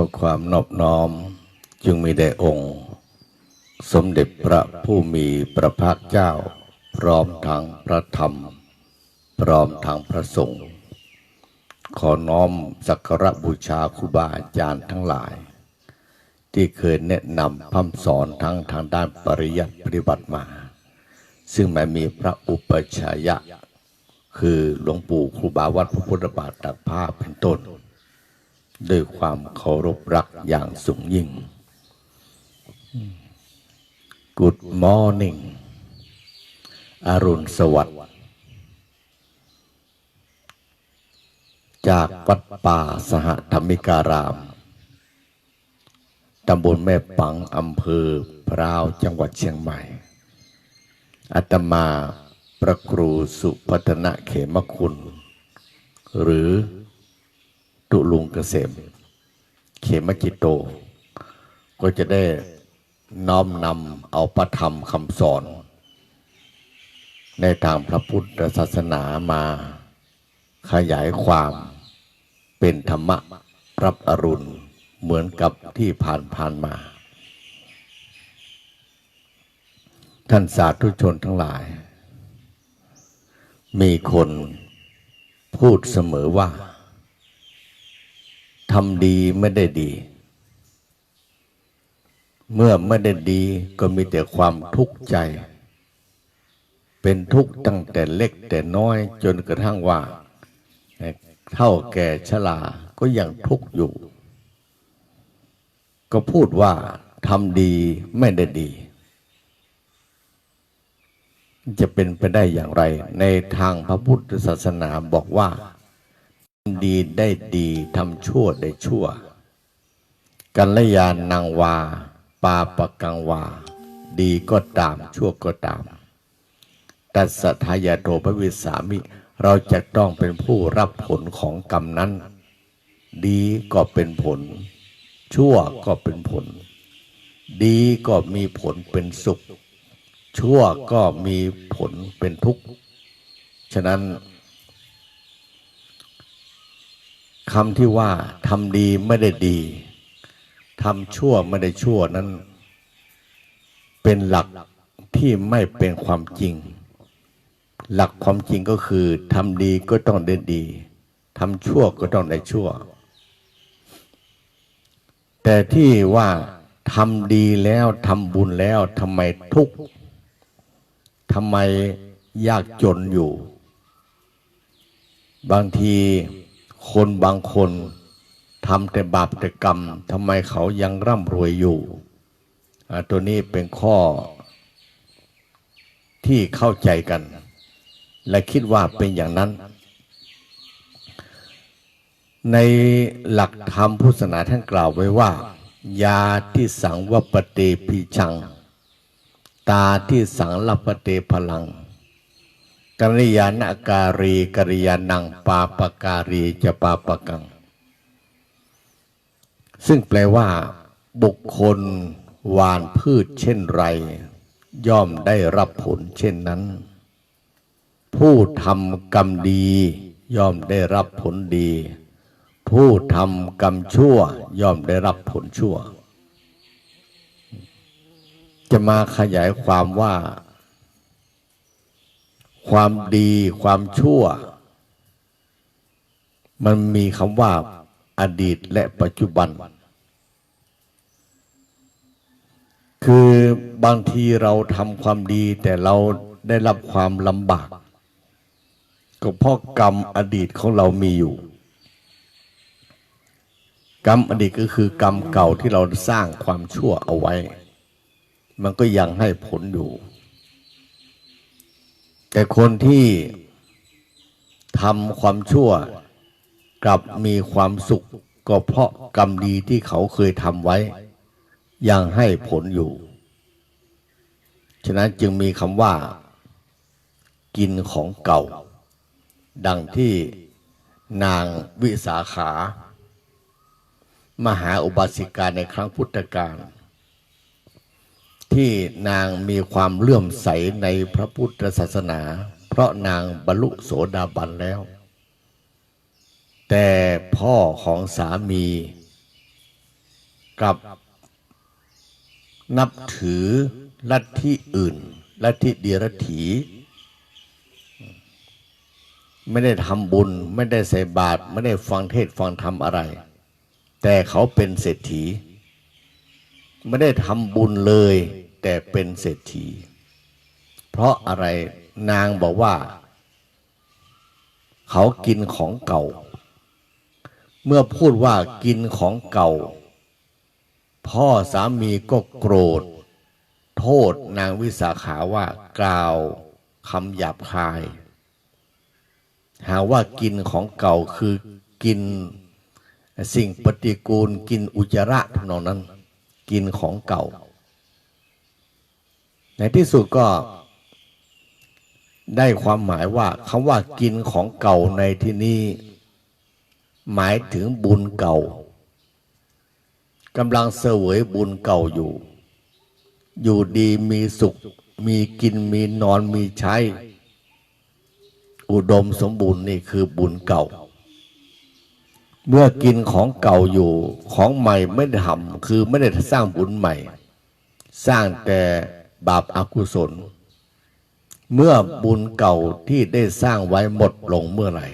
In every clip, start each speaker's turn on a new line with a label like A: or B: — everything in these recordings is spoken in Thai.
A: ก็ความนอบน้อมจึงมีแด่องค์ สมเด็จพระผู้มีพระภาคเจ้า พร้อมทางพระธรรม พร้อมทางพระสงฆ์ขอน้อมสักการบูชาครูบาอาจารย์ทั้งหลาย ที่เคยแนะนำพร่ำสอนทั้งทางด้านปริยัติปฏิบัติมา ซึ่งแม้มีพระอุปชายะ คือหลวงปู่ครูบาวัดพระพุทธบาทตักผ้าเป็นต้น ด้วยความเคารพรักอย่างสูงยิ่ง Good morning อรุณสวัสดิ์ จากวัดป่าสหธรรมิการาม ตำบลแม่ปังอำเภอพร้าวจังหวัดเชียงใหม่อาตมาพระครูสุพัฒนะเขมคุณ หรือ ตุลุงเกษม เขมจิโต ก็จะได้น้อมนำเอาพระธรรมคำสอน ในทางพระพุทธศาสนามาขยายความเป็นธรรมะรับอรุณเหมือนกับที่ผ่านผ่านมา ท่านสาธุชนทั้งหลาย มีคนพูดเสมอว่า ทำดีไม่ได้ดี เมื่อไม่ได้ดีก็มีแต่ความทุกข์ใจ เป็นทุกข์ตั้งแต่เล็กแต่น้อยจนกระทั่งว่าเท่าแก่ชราก็ยังทุกข์อยู่ ก็พูดว่าทำดีไม่ได้ดี จะเป็นไปได้อย่างไร ในทางพระพุทธศาสนาบอกว่า ดีได้ดีทำชั่วได้ชั่ว กัลยาณนางวา ปาปกังวา ดีก็ตามชั่วก็ตาม ตัสสะทายาโทพระวิสามิ เราจะต้องเป็นผู้รับผลของกรรมนั้น ดีก็เป็นผล ชั่วก็เป็นผล ดีก็มีผลเป็นสุข ชั่วก็มีผลเป็นทุกข์ ฉะนั้น คำที่ว่าทำดีไม่ได้ดีทำชั่วไม่ได้ชั่วนั้น เป็นหลักที่ไม่เป็นความจริง หลักความจริงก็คือทำดีก็ต้องได้ดีทำชั่วก็ต้องได้ชั่ว แต่ที่ว่าทำดีแล้วทำบุญแล้วทำไมทุกข์ทำไมยากจนอยู่ บางที คนบางคนทำแต่บาปแต่กรรมทำไมเขายังร่ำรวยอยู่อ่าตัวนี้เป็นข้อที่เข้าใจกัน และคิดว่าเป็นอย่างนั้น ในหลักธรรมพุทธศาสนาท่านกล่าวไว้ว่า ยาที่สังวปเตปิชัง ตาที่สังลปเตพลัง กัลยาณการีกัลยาณังปาปการีจะปาปกัง ซึ่งแปลว่า บุคคลหวานพืชเช่นไร ย่อมได้รับผลเช่นนั้น ผู้ทำกรรมดี ย่อมได้รับผลดี ผู้ทำกรรมชั่ว ย่อมได้รับผลชั่ว จะมาขยายความว่า ความดีความชั่ว มันมีคำว่าอดีตและปัจจุบัน คือบางทีเราทำความดีแต่เราได้รับความลำบาก ก็เพราะกรรมอดีตของเรามีอยู่ กรรมอดีตก็คือกรรมเก่าที่เราสร้างความชั่วเอาไว้ มันก็ยังให้ผลอยู่ แต่คนที่ทำความชั่วกลับมีความสุข ก็เพราะกรรมดีที่เขาเคยทำไว้ ยังให้ผลอยู่ ฉะนั้นจึงมีคำว่า กินของเก่า ดังที่นางวิสาขา มหาอุบาสิกาในครั้งพุทธกาล ที่นางมีความเลื่อมใสในพระพุทธศาสนา เพราะนางบรรลุโสดาบันแล้ว แต่พ่อของสามีกับนับถือลัทธิอื่น ลัทธิเดียรถีไม่ได้ทำบุญ ไม่ได้ใส่บาตรไม่ได้ฟังเทศน์ฟังธรรมอะไร แต่เขาเป็นเศรษฐี ไม่ได้ทำบุญเลย แต่เป็นเศรษฐี เพราะอะไรนางบอกว่า เขากินของเก่า เมื่อพูดว่ากินของเก่า พ่อสามีก็โกรธ โทษนางวิสาขาว่ากล่าวคำหยาบคาย หาว่ากินของเก่าคือกินสิ่งปฏิกูลกินอุจจาระทำนองนั้น กินของเก่า ในที่สุดก็ได้ความหมายว่าคำว่ากินของเก่าในที่นี้หมายถึงบุญเก่ากำลังเสวยบุญเก่าอยู่ อยู่ดีมีสุข มีกินมีนอนมีใช้ อุดมสมบูรณ์นี่คือบุญเก่า เมื่อกินของเก่าอยู่ของใหม่ไม่ได้ทำคือไม่ได้สร้างบุญใหม่ สร้างแต่บาปอากุศล เมื่อบุญเก่าที่ได้สร้างไว้หมดลงเมื่อไหร่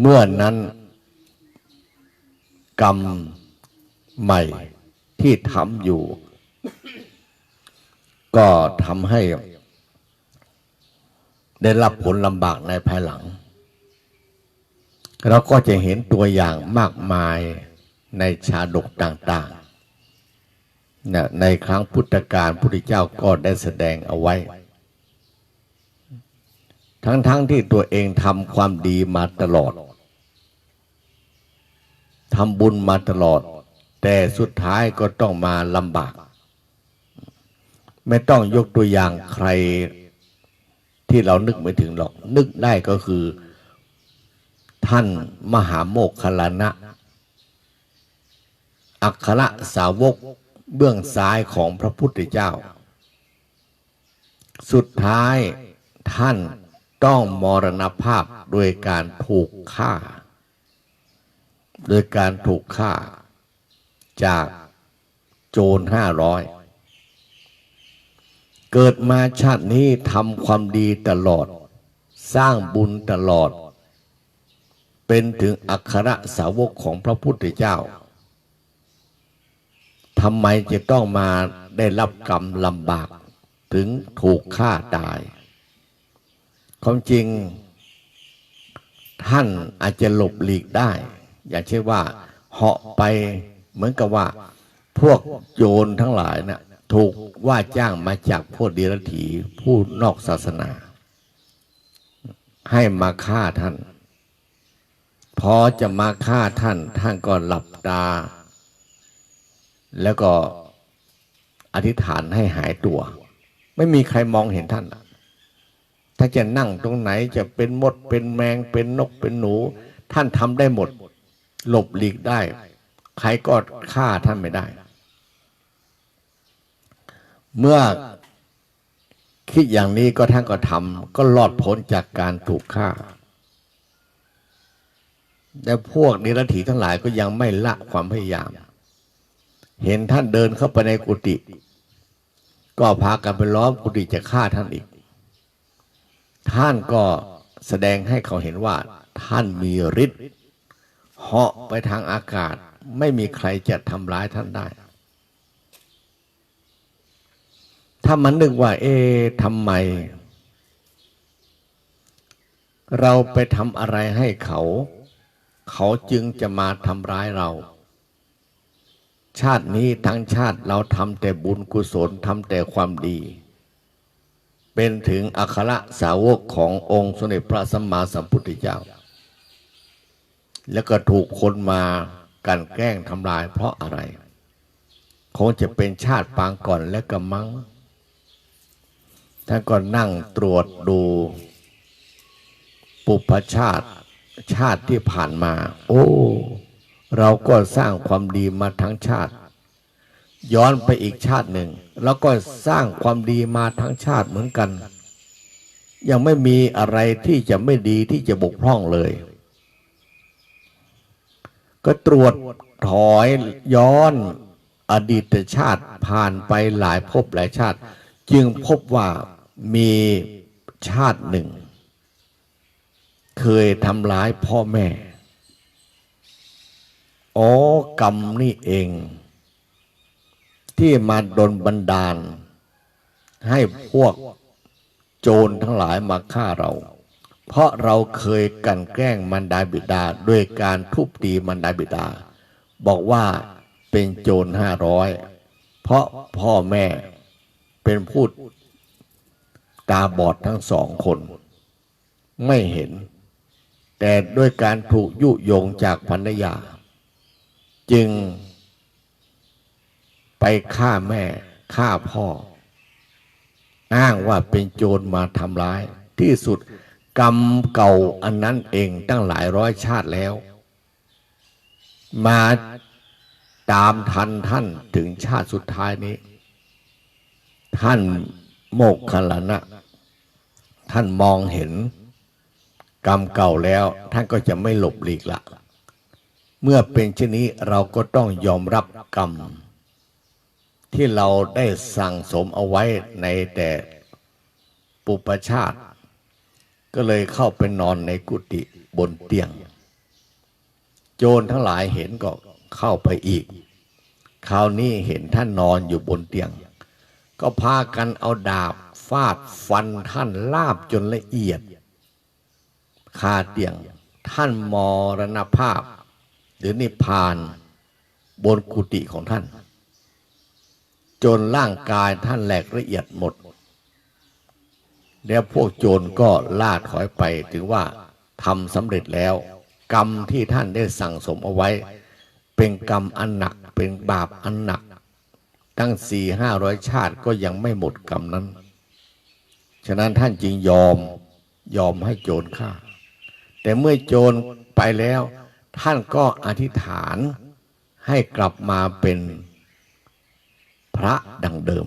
A: เมื่อนั้นกรรมใหม่ที่ทำอยู่ ก็ทำให้ ได้รับผลลำบากในภายหลัง เราก็จะเห็นตัวอย่างมากมายในชาดกต่างๆนะในครั้งพุทธกาลพุทธเจ้าก็ได้แสดงเอาไว้ ทั้งๆทที่ตัวเองทำความดีมาตลอดทำบุญมาตลอด แต่สุดท้ายก็ต้องมาลำบาก ไม่ต้องยกตัวอย่างใครที่เรานึกไม่ถึงหรอก นึกได้ก็คือ ท่านมหาโมกขลานะอัครสาวกเบื้องซ้ายของพระพุทธเจ้า สุดท้ายท่านต้องมรณภาพโดยการถูกฆ่า โดยการถูกฆ่า จากโจรห้าร้อยเกิดมาชาตินี้ทำความดีตลอด สร้างบุญตลอด เป็นถึงอัครสาวกของพระพุทธเจ้าทำไมจะต้องมาได้รับกรรมลำบากถึงถูกฆ่าตาย ความจริง ท่านอาจจะหลบหลีกได้ อย่างเช่นว่าเหาะไปเหมือนกับว่า พวกโจรทั้งหลายนะ่ะถูกว่าจ้างมาจากพวกเดรัจฉีผู้นอกศาสนา ให้มาฆ่าท่าน พอจะมาฆ่าท่านท่านก็หลับตา แล้วก็อธิษฐานให้หายตัว ไม่มีใครมองเห็นท่าน ถ้าจะนั่งตรงไหนจะเป็นมดเป็นแมงเป็นนกเป็นหนู ท่านทำได้หมด หลบหลีกได้ ใครก็ฆ่าท่านไม่ได้ เมื่อคิดอย่างนี้ก็ท่านก็ทำก็รอดพ้นจากการถูกฆ่า แต่พวกนิรถีทั้งหลายก็ยังไม่ละความพยายาม เห็นท่านเดินเข้าไปในกุฏิก็พากันไปล้อมกุฏิจะฆ่าท่านอีก ท่านก็แสดงให้เขาเห็นว่า ท่านมีฤทธิ์เหาะไปทางอากาศ ไม่มีใครจะทำร้ายท่านได้ ถ้ามันนึกว่า เอ๊ะทำไม เราไปทำอะไรให้เขา เขาจึงจะมาทำร้ายเรา ชาตินี้ทั้งชาติเราทำแต่บุญกุศลทำแต่ความดี เป็นถึงอัครสาวกขององค์สมเด็จพระสัมมาสัมพุทธเจ้า แล้วก็ถูกคนมากันแกล้งทำลายเพราะอะไร คงจะเป็นชาติปางก่อนและกำมังท่านก็นั่งตรวจดู ปุพชาติ ชาติที่ผ่านมา โอ้ เราก็สร้างความดีมาทั้งชาติ ย้อนไปอีกชาติหนึ่ง แล้วก็สร้างความดีมาทั้งชาติเหมือนกัน ยังไม่มีอะไรที่จะไม่ดีที่จะบกพร่องเลย ก็ตรวจถอยย้อนอดีตชาติผ่านไปหลายภพหลายชาติ จึงพบว่ามีชาติหนึ่ง เคยทำร้ายพ่อแม่ อ๋อกรรมนี่เอง ที่มาดนบันดาล ให้พวกโจรทั้งหลายมาฆ่าเรา เพราะเราเคยกันแกล้งมันดาบิดาด้วยการทุบตีมันดาบิดา บอกว่าเป็นโจรห้าร้อยเพราะพ่อแม่เป็นผู้ตาบอดทั้งสองคน ไม่เห็น แต่ด้วยการถูกยุยงจากภรรยา จึงไปฆ่าแม่ฆ่าพ่อ อ้างว่าเป็นโจรมาทำร้าย ที่สุดกรรมเก่าอันนั้นเองตั้งหลายร้อยชาติแล้ว มาตามทันท่านถึงชาติสุดท้ายนี้ ท่านโมกขลนะ ท่านมองเห็น กรรมเก่าแล้วท่านก็จะไม่หลบหลีกละ เมื่อเป็นเช่นนี้เราก็ต้องยอมรับกรรม ที่เราได้สั่งสมเอาไว้ในแต่ปุปชาติ ก็เลยเข้าไปนอนในกุฏิบนเตียง โจรทั้งหลายเห็นก็เข้าไปอีก คราวนี้เห็นท่านนอนอยู่บนเตียง ก็พากันเอาดาบฟาดฟันท่านลาบจนละเอียด คาเตียง ท่านมรณภาพ หรือนิพพาน บนกุฏิของท่าน จนร่างกายท่านแหลกละเอียดหมด แล้วพวกโจรก็ล่าถอยไปถึงว่าทำสำเร็จแล้ว กรรมที่ท่านได้สั่งสมเอาไว้ เป็นกรรมอันหนักเป็นบาปอันหนัก ตั้งสี่ห้าร้อยชาติก็ยังไม่หมดกรรมนั้น ฉะนั้นท่านจึงยอมยอมให้โจรฆ่า แต่เมื่อโจรไปแล้ว ท่านก็อธิษฐานให้กลับมาเป็นพระดังเดิม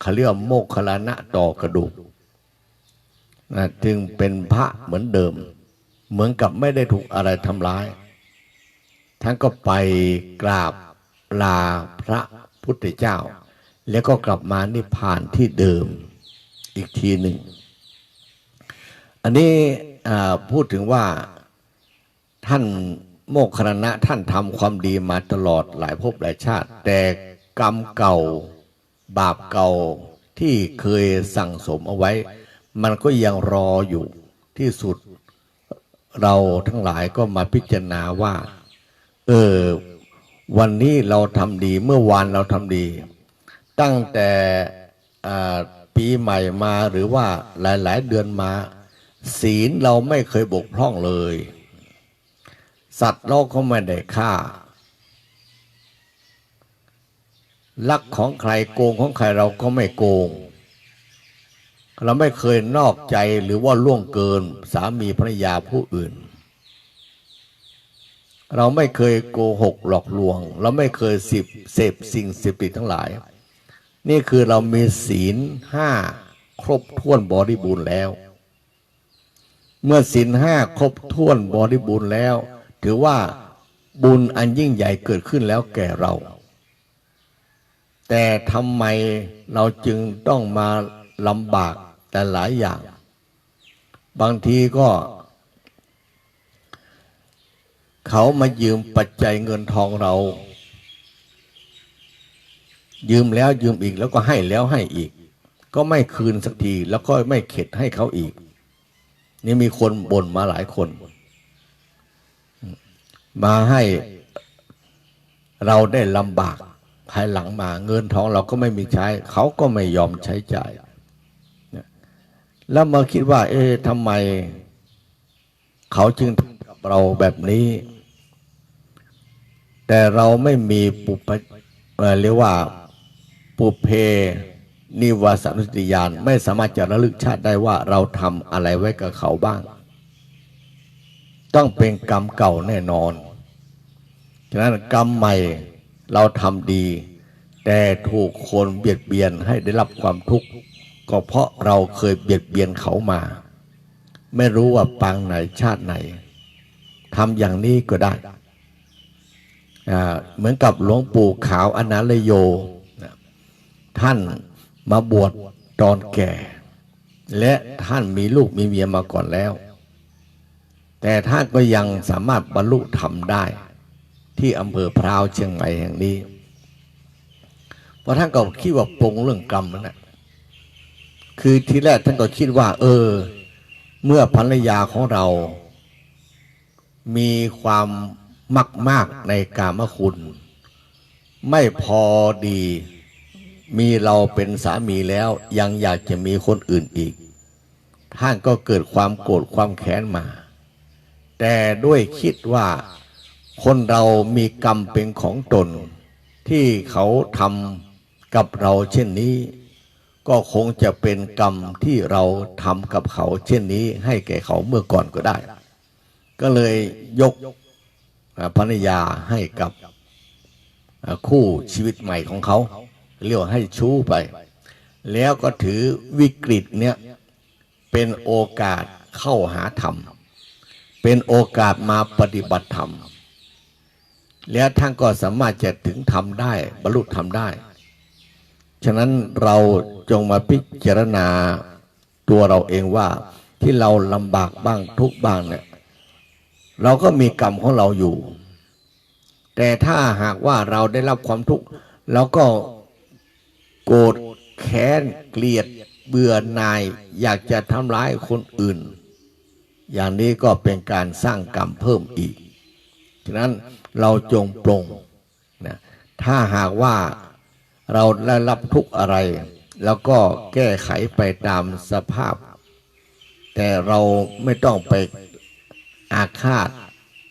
A: เขาเรียกว่าโมกขลานะต่อกระดูกนะจึงเป็นพระเหมือนเดิม เหมือนกับไม่ได้ถูกอะไรทำร้าย ท่านก็ไปกราบลาพระพุทธเจ้า แล้วก็กลับมานิพพานที่เดิมอีกทีหนึ่ง อันนี้ พูดถึงว่าท่านโมกขลานะท่านทำความดีมาตลอดหลายภพหลายชาติ แต่กรรมเก่าบาปเก่าที่เคยสั่งสมเอาไว้ มันก็ยังรออยู่ที่สุดเราทั้งหลายก็มาพิจารณาว่า เออ วันนี้เราทำดีเมื่อวานเราทำดี ตั้งแต่ปีใหม่มาหรือว่าหลาย ๆ เดือนมา ศีลเราไม่เคยบกพร่องเลย สัตว์เราก็ไม่ได้ฆ่า ลักของใครโกงของใครเราก็ไม่โกง เราไม่เคยนอกใจหรือว่าล่วงเกินสามีภรรยาผู้อื่น เราไม่เคยโกหกหลอกลวง เราไม่เคยสิบเสพสิ่งเสพติดทั้งหลาย นี่คือเรามีศีลห้าครบถ้วนบริบูรณ์แล้ว เมื่อศีลห้าครบถ้วนบริบูรณ์แล้ว ถือว่าบุญอันยิ่งใหญ่เกิดขึ้นแล้วแก่เรา แต่ทำไมเราจึงต้องมาลำบากแต่หลายอย่าง บางทีก็ เขามายืมปัจจัยเงินทองเรา ยืมแล้วยืมอีกแล้วก็ให้แล้วให้อีก ก็ไม่คืนสักทีแล้วก็ไม่เข็ดให้เขาอีก นี่มีคนบ่นมาหลายคน มาให้เราได้ลำบากภายหลังมาเงินทองเราก็ไม่มีใช้ เขาก็ไม่ยอมใช้จ่ายแล้วมาคิดว่า เอ๊ะทำไม เขาจึงทำกับเราแบบนี้ แต่เราไม่มีปุปเอ่อเรียกว่าปุเพ นิวาสานุสติญาณไม่สามารถจะระลึกชาติได้ว่าเราทำอะไรไว้กับเขาบ้าง ต้องเป็นกรรมเก่าแน่นอน ฉะนั้นกรรมใหม่เราทำดี แต่ถูกคนเบียดเบียนให้ได้รับความทุกข์ก็เพราะเราเคยเบียดเบียนเขามา ไม่รู้ว่าปางไหนชาติไหนทำอย่างนี้ก็ได้ เหมือนกับหลวงปู่ขาวอนาลโย ท่าน มาบวชตอนแก่ และท่านมีลูกมีเมียมาก่อนแล้ว แต่ท่านก็ยังสามารถบรรลุธรรมได้ ที่อำเภอพร้าวเชียงใหม่แห่งนี้ เพราะท่านก็คิดว่าปรงเรื่องกรรมนั่นแหละคือทีแรกท่านก็คิดว่า เออ เมื่อภรรยาของเรา มีความมักมากในกามคุณ ไม่พอดี มีเราเป็นสามีแล้วยังอยากจะมีคนอื่นอีก ท่านก็เกิดความโกรธความแค้นมา แต่ด้วยคิดว่าคนเรามีกรรมเป็นของตน ที่เขาทำกับเราเช่นนี้ ก็คงจะเป็นกรรมที่เราทำกับเขา เช่นนี้ ให้แก่เขาเมื่อก่อนก็ได้ ก็เลยยกภรรยาให้กับคู่ชีวิตใหม่ของเขา เรียกว่าให้ชู้ไป แล้วก็ถือวิกฤตเนี้ยเป็นโอกาสเข้าหาธรรม เป็นโอกาสมาปฏิบัติธรรม แล้วท่านก็สามารถจะถึงธรรมได้ บรรลุธรรมได้ ฉะนั้นเราจงมาพิจารณาตัวเราเองว่าที่เราลำบากบ้างทุกบ้างเนี่ยเราก็มีกรรมของเราอยู่ แต่ถ้าหากว่าเราได้รับความทุกข์เราก็ โกรธแค้นเกลียดเบื่อหน่าย อยากจะทำร้ายคนอื่น อย่างนี้ก็เป็นการสร้างกรรมเพิ่มอีก ฉะนั้นเราจงปรงนะถ้าหากว่าเราได้รับทุกอะไร แล้วก็แก้ไขไปตามสภาพ แต่เราไม่ต้องไปอาฆาต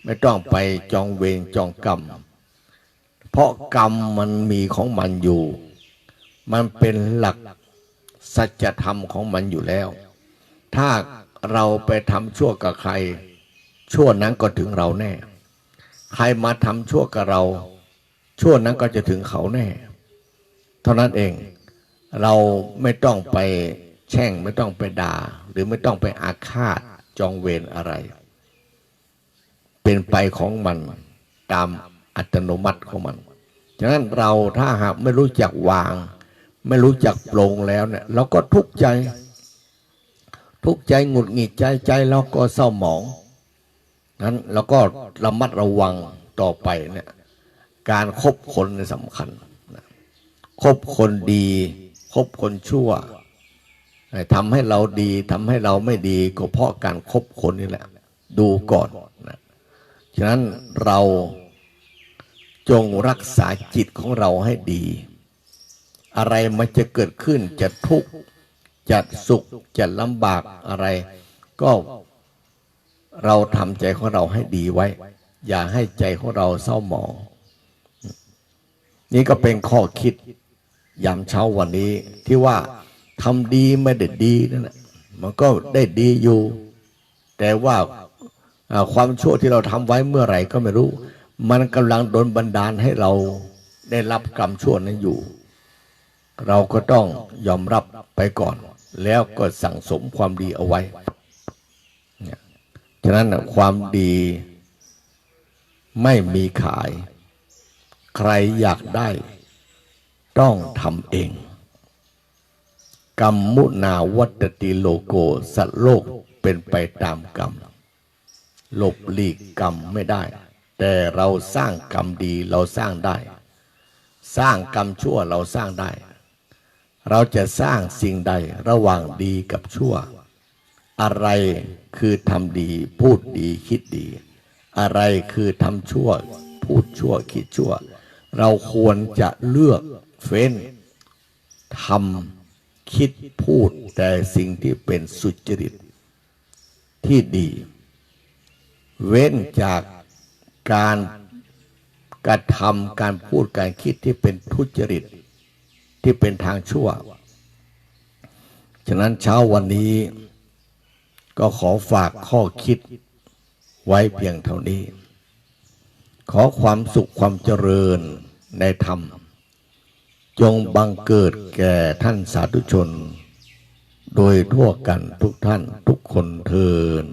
A: ไม่ต้องไปจองเวรจองกรรม เพราะกรรมมันมีของมันอยู่ มันเป็นหลักสัจธรรมของมันอยู่แล้ว ถ้าเราไปทำชั่วกับใคร ชั่วนั้นก็ถึงเราแน่ ใครมาทำชั่วกับเรา ชั่วนั้นก็จะถึงเขาแน่ เท่านั้นเอง เราไม่ต้องไปแช่งไม่ต้องไปด่า หรือไม่ต้องไปอาฆาตจองเวรอะไร เป็นไปของมันตามอัตโนมัติของมัน ฉะนั้นเราถ้าหากไม่รู้จักวาง ไม่รู้จักปลงแล้วเนี่ยเราก็ทุกข์ใจ ทุกข์ใจหงุดหงิดใจใจเราก็เศร้าหมองนั้นเราก็ระมัดระวังต่อไปเนี่ยการคบคนสำคัญคบคนดีคบคนชั่วทำให้เราดีทำให้เราไม่ดีก็เพราะการคบคนนี่แหละ ดูก่อนนะฉะนั้นเราจงรักษาจิตของเราให้ดี อะไรมันจะเกิดขึ้นจะทุกข์จะสุขจะลำบากอะไร ก็เราทำใจของเราให้ดีไว้ อย่าให้ใจของเราเศร้าหมองนี่ก็เป็นข้อคิดยามเช้าวันนี้ที่ว่าทำดีไม่ได้ดีนั่นแหละมันก็ได้ดีอยู่ แต่ว่าความชั่วที่เราทำไว้เมื่อไหร่ก็ไม่รู้ มันกำลังโดนบันดาลให้เราได้รับกรรมชั่วนั้นอยู่ เราก็ต้องยอมรับไปก่อน แล้วก็สั่งสมความดีเอาไว้ฉะนั้นความดีไม่มีขาย ใครอยากได้ ต้องทำเอง กรรมมุนาวัตติโลโกสัตโลกเป็นไปตามกรรมหลบหลีกกรรมไม่ได้ แต่เราสร้างกรรมดีเราสร้างได้ สร้างกรรมชั่วเราสร้างได้ เราจะสร้างสิ่งใดระหว่างดีกับชั่ว อะไรคือทำดีพูดดีคิดดี อะไรคือทำชั่ว พูดชั่วคิดชั่ว เราควรจะเลือกเฟ้นทำคิดพูดแต่สิ่งที่เป็นสุจริตที่ดี เว้นจากการกระทำการพูดการคิดที่เป็นทุจริต ที่เป็นทางชั่ว ฉะนั้นเช้าวันนี้ก็ขอฝากข้อคิดไว้เพียงเท่านี้ ขอความสุขความเจริญในธรรม จงบังเกิดแก่ท่านสาธุชน โดยทั่วกันทุกท่านทุกคนเทิน